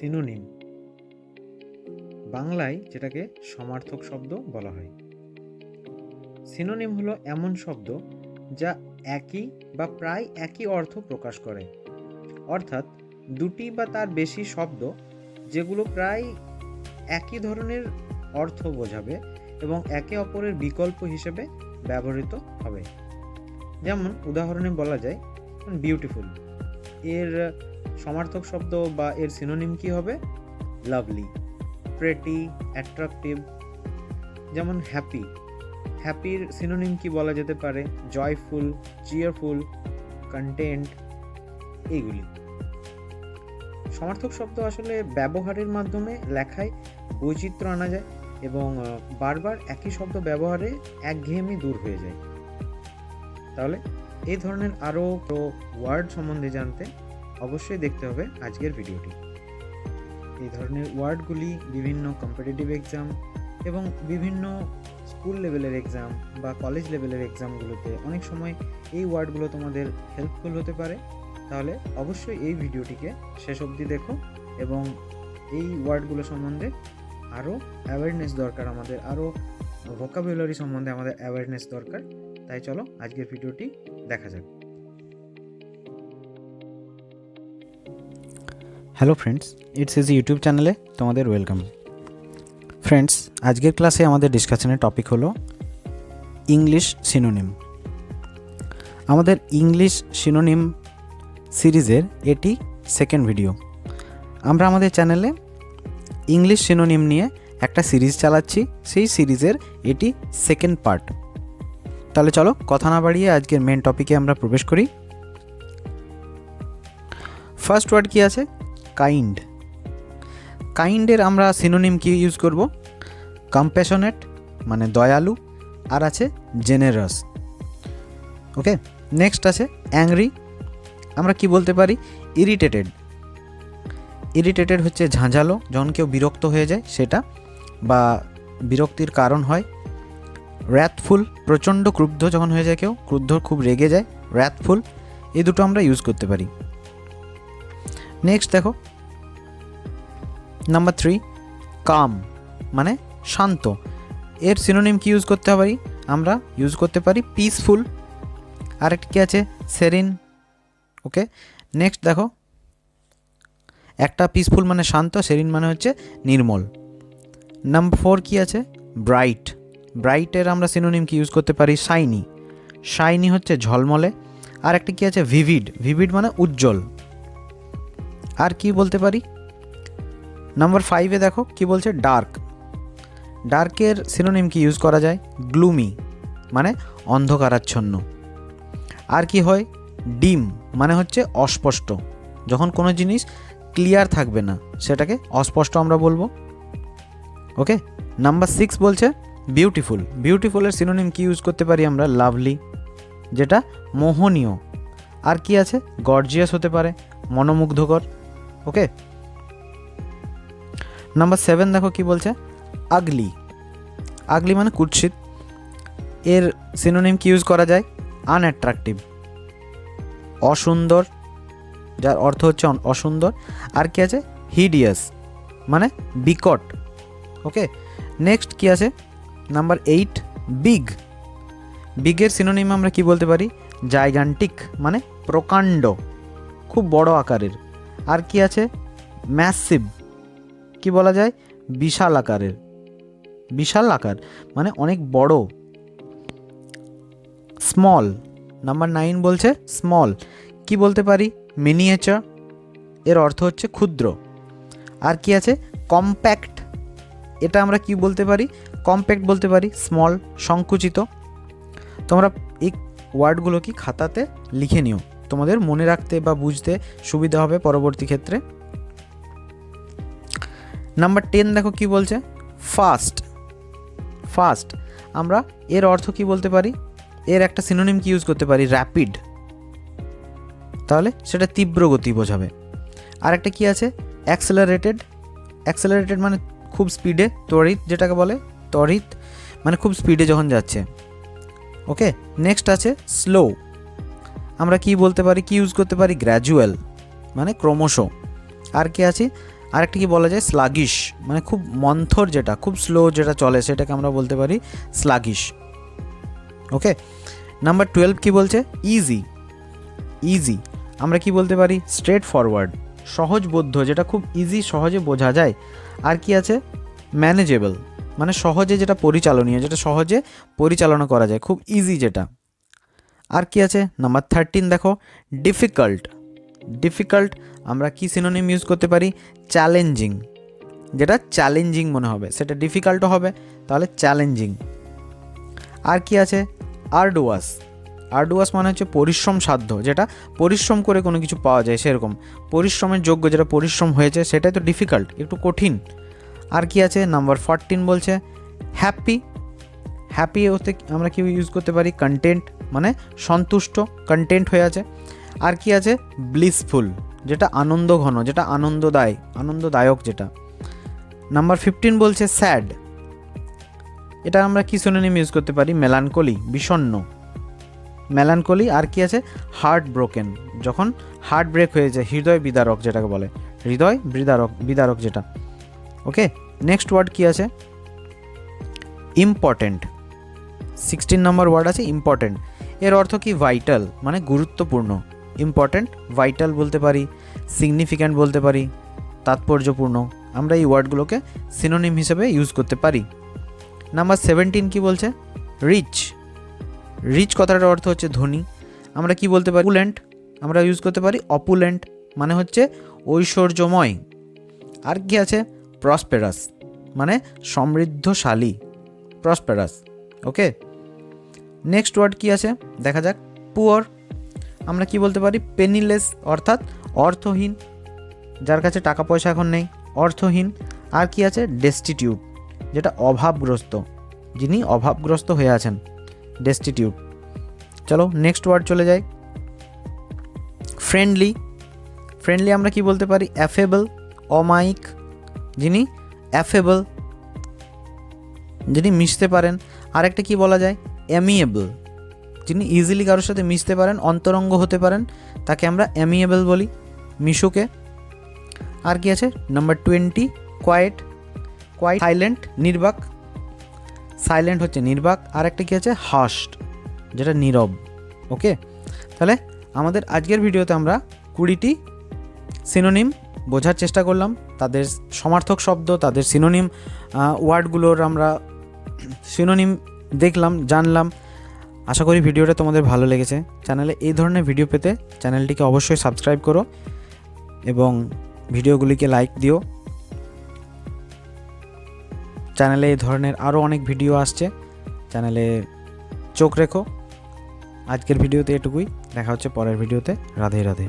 Synonym. বাংলায় যেটাকে সমার্থক শব্দ বলা হয়। সিনোনিম হলো এমন শব্দ যা একই বা প্রায় একই অর্থ প্রকাশ করে। অর্থাৎ দুটি বা তার বেশি শব্দ যেগুলো প্রায় একই ধরনের অর্থ বোঝাবে এবং একে অপরের বিকল্প হিসেবে ব্যবহৃত হবে। যেমন উদাহরণে বলা যায় বিউটিফুল এর সমার্থক শব্দ বা এর সিনোনিম কি হবে? লাভলি প্রেটি অ্যাট্রাকটিভ যেমন হ্যাপি হ্যাপির সিনোনিম কি বলা যেতে পারে? জয়ফুল চিয়ারফুল কন্টেন্ট এইগুলি সমার্থক শব্দ আসলে ব্যবহারের মাধ্যমে লেখায় বৈচিত্র্য আনা যায় এবং বারবার একই শব্দ ব্যবহারে একঘেয়েমি দূর হয়ে যায়। তাহলে এই ধরনের আরও ওয়ার্ড সম্বন্ধে জানতে অবশ্যই দেখতে হবে আজকের ভিডিওটি। এই ধরনের ওয়ার্ডগুলি বিভিন্ন কম্পিটিটিভ এক্সাম এবং বিভিন্ন স্কুল লেভেলের এক্সাম বা কলেজ লেভেলের এক্সামগুলোতে অনেক সময় এই ওয়ার্ডগুলো তোমাদের হেল্পফুল হতে পারে। তাহলে অবশ্যই এই ভিডিওটিকে শেষ অবধি দেখো এবং এই ওয়ার্ডগুলো সম্বন্ধে আরও অ্যাওয়ারনেস দরকার, আমাদের আরও ভোকাবুলারি সম্বন্ধে আমাদের অ্যাওয়ারনেস দরকার। তাই চলো আজকের ভিডিওটি দেখা যাক। Hello friends it's is YouTube চ্যানেলে তোমাদের ওয়েলকাম ফ্রেন্ডস আজকের ক্লাসে আমাদের ডিসকাশনের টপিক হলো ইংলিশ সিনোনিম আমাদের ইংলিশ সিনোনিম সিরিজের এটি সেকেন্ড ভিডিও আমরা আমাদের চ্যানেলে ইংলিশ সিনোনিম নিয়ে একটা সিরিজ চালাচ্ছি, সেই সিরিজের এটি সেকেন্ড পার্ট তাহলে চলো কথা না বাড়িয়ে আজকের মেন টপিকে আমরা প্রবেশ করি। ফার্স্ট ওয়ার্ড কি আছে? কাইন্ড কাইন্ডের আমরা সিনোনিম কি ইউজ করব? কম্প্যাশনেট মানে দয়ালু, আর আছে জেনারাস ওকে নেক্সট আছে অ্যাংরি আমরা কি বলতে পারি? ইরিটেটেড ইরিটেটেড হচ্ছে ঝাঁঝালো, যখন কেউ বিরক্ত হয়ে যায় সেটা বা বিরক্তির কারণ হয় র্যাথফুল প্রচণ্ড ক্রুদ্ধ যখন হয়ে যায় কেউ ক্রুদ্ধ খুব রেগে যায় র্যাথফুল এই দুটো আমরা ইউজ করতে পারি। নেক্সট দেখো। নাম্বার থ্রি কাম মানে শান্ত। এর সিনোনিম কি ইউজ করতে পারি? আমরা ইউজ করতে পারি পিসফুল আরেকটি কী আছে? সেরিন ওকে নেক্সট দেখো। একটা পিসফুল মানে শান্ত সেরিন মানে হচ্ছে নির্মল। নাম্বার ফোর কী আছে? ব্রাইট ব্রাইটের আমরা সিনোনিম কি ইউজ করতে পারি? শাইনি। শাইনি হচ্ছে ঝলমলে, আর একটা কি আছে? ভিভিড। ভিভিড মানে উজ্জ্বল। আর কি বলতে পারি? নাম্বার ফাইভে দেখো, কি বলছে? ডার্ক। ডার্কের সিনোনিম কি ইউজ করা যায়? গ্লুমি মানে অন্ধকারাচ্ছন্ন। আর কি হয়? ডিম মানে হচ্ছে অস্পষ্ট। যখন কোনো জিনিস ক্লিয়ার থাকবে না, সেটাকে অস্পষ্ট আমরা বলব। ওকে? নাম্বার সিক্স বলছে বিউটিফুল বিউটিফুলের সিনোনিম কি ইউজ করতে পারি আমরা? লাভলি যেটা মোহনীয়। আর কি আছে? গর্জিয়াস হতে পারে। মনোমুগ্ধকর। ওকে নাম্বার সেভেন দেখো কি বলছে? আগলি আগলি মানে কুৎসিত। এর সিনোনিম কি ইউজ করা যায়? আনঅ্যাট্রাকটিভ অসুন্দর। যার অর্থ হচ্ছে অসুন্দর। আর কি আছে? হিডিয়াস মানে বিকট। ওকে নেক্সট কি আছে? Number eight, big. বিগের সিনোনিম আমরা কি বলতে পারি? জাইগান্টিক মানে প্রকাণ্ড। খুব বড় আকারের। আর কি আছে? ম্যাসিভ কি বলা যায়? বিশাল আকারের। বিশাল আকার মানে অনেক বড়। স্মল নাম্বার নাইন বলছে স্মল কি বলতে পারি? মিনিয়েচার এর অর্থ হচ্ছে ক্ষুদ্র। আর কি আছে? কম্প্যাক্ট এটা আমরা কি বলতে পারি? কম্প্যাক্ট বলতে পারি স্মল সংকুচিত। তোমরা এই ওয়ার্ডগুলো কি খাতাতে লিখে নিও। তোমাদের মনে রাখতে বা বুঝতে সুবিধা হবে পরবর্তী ক্ষেত্রে। নাম্বার টেন দেখো কি বলছে? ফাস্ট ফাস্ট আমরা এর অর্থ কি বলতে পারি? এর একটা সিনোনিম কি ইউজ করতে পারি? র্যাপিড তাহলে সেটা তীব্র গতি বোঝাবে। আর একটা কি আছে? অ্যাক্সেলারেটেড অ্যাক্সেলারেটেড মানে খুব স্পিডে ত্বরিত যেটাকে বলে ত্বরিত মানে খুব স্পিডে যখন যাচ্ছে। ওকে নেক্সট আছে স্লো আমরা কি বলতে পারি, কি ইউজ করতে পারি? গ্র্যাজুয়াল মানে ক্রমশ। আর কি আছে? আরেকটা কি বলা যায়? স্লাগিশ মানে খুব মন্থর যেটা, খুব স্লো যেটা চলে, সেটাকে আমরা বলতে পারি স্লাগিশ ওকে নাম্বার টুয়েলভ কি বলছে? ইজি ইজি আমরা কি বলতে পারি? স্ট্রেট ফরওয়ার্ড সহজবোধ্য, যেটা খুব ইজি সহজে বোঝা যায়। আর কি আছে? ম্যানেজেবল মানে সহজে যেটা পরিচালনীয়, যেটা সহজে পরিচালনা করা যায়, খুব ইজি যেটা। আর কি আছে? নাম্বার থার্টিন দেখো ডিফিকাল্ট ডিফিকাল্ট আমরা কি সিনোনিম ইউজ করতে পারি? চ্যালেঞ্জিং যেটা চ্যালেঞ্জিং মনে হবে, সেটা ডিফিকাল্টও হবে, তাহলে চ্যালেঞ্জিং আর কি আছে? আর্ডুয়াস আর্ডুয়াস মানে হচ্ছে পরিশ্রম সাধ্য, যেটা পরিশ্রম করে কোনো কিছু পাওয়া যায় সেরকম। পরিশ্রমের যোগ্য, যেটা পরিশ্রম হয়েছে, সেটাই তো ডিফিকাল্ট একটু কঠিন। আর কি আছে? নাম্বার ফরটিন বলছে হ্যাপি হ্যাপি হতে আমরা কি ইউজ করতে পারি? কন্টেন্ট মানে সন্তুষ্ট কন্টেন্ট হয়ে আছে। আর কি আছে? ব্লিসফুল যেটা আনন্দ ঘন, যেটা আনন্দদায় আনন্দদায়ক যেটা। নাম্বার ফিফটিন বলছে স্যাড এটা আমরা কি সিনোনিম ইউজ করতে পারি? মেলানকলি বিষণ্ণ। মেলানকলি আর কি আছে? হার্ট ব্রোকেন যখন হার্ট ব্রেক হয়ে যায়, হৃদয় বিদারক যেটাকে বলে। হৃদয় বিদারক বিদারক যেটা। ওকে নেক্সট ওয়ার্ড কি আছে? ইম্পর্টেন্ট সিক্সটিন নম্বর ওয়ার্ড আছে ইম্পর্টেন্ট এর অর্থ কি? ভাইটাল মানে গুরুত্বপূর্ণ। ইম্পর্টেন্ট ভাইটাল বলতে পারি। সিগনিফিক্যান্ট বলতে পারি। তাৎপর্যপূর্ণ। আমরা এই ওয়ার্ডগুলোকে সিনোনিম হিসেবে ইউজ করতে পারি। নাম্বার সেভেন্টিন কি বলছে? রিচ রিচ কথাটার অর্থ হচ্ছে ধনী। আমরা কি বলতে পারি? অপুলেন্ট আমরা ইউজ করতে পারি অপুলেন্ট মানে হচ্ছে ঐশ্বর্যময়। আর কি আছে? প্রসপেরাস মানে সমৃদ্ধশালী প্রসপেরাস ওকে নেক্সট ওয়ার্ড কি আছে? দেখা যাক পুয়ার আমরা কি বলতে পারি? পেনিলেস অর্থাৎ অর্থহীন, যার কাছে টাকা পয়সা এখন নেই, অর্থহীন। আর কি আছে? ডেস্টিটিউট যেটা অভাবগ্রস্ত, যিনি অভাবগ্রস্ত হয়ে আছেন ডেস্টিটিউট চলো নেক্সট ওয়ার্ড চলে যাই। ফ্রেন্ডলি ফ্রেন্ডলি আমরা কি বলতে পারি? অ্যাফেবল অমাইক যিনি অ্যাফেবল যিনি মিশতে পারেন। আরেকটা কি বলা যায়? অ্যামিয়েবল যিনি ইজিলি কারোর সাথে মিশতে পারেন, অন্তরঙ্গ হতে পারেন, তাকে আমরা অ্যামিয়েবল বলি, মিশুকে। আর কি আছে? Number twenty quiet quiet silent নির্বাক। সাইলেন্ট হচ্ছে নির্বাক। আর একটা কি আছে? হাস্ট যেটা নীরব। ওকে তাহলে আমাদের আজকের ভিডিওতে আমরা কুড়িটি সিনোনিম বোঝার চেষ্টা করলাম। তাদের সমার্থক শব্দ, তাদের সিনোনিম ওয়ার্ডগুলোর আমরা সিনোনিম দেখলাম, জানলাম। আশা করি ভিডিওটা তোমাদের ভালো লেগেছে। চ্যানেলে এই ধরনের ভিডিও পেতে চ্যানেলটিকে অবশ্যই সাবস্ক্রাইব করো এবং ভিডিওগুলিকে লাইক দিও। চ্যানেলে এই ধরনের আরও অনেক ভিডিও আসছে। চ্যানেলে চোখ রেখো। আজকের ভিডিওতে এটুকুই। দেখা হচ্ছে পরের ভিডিওতে। রাধে রাধে।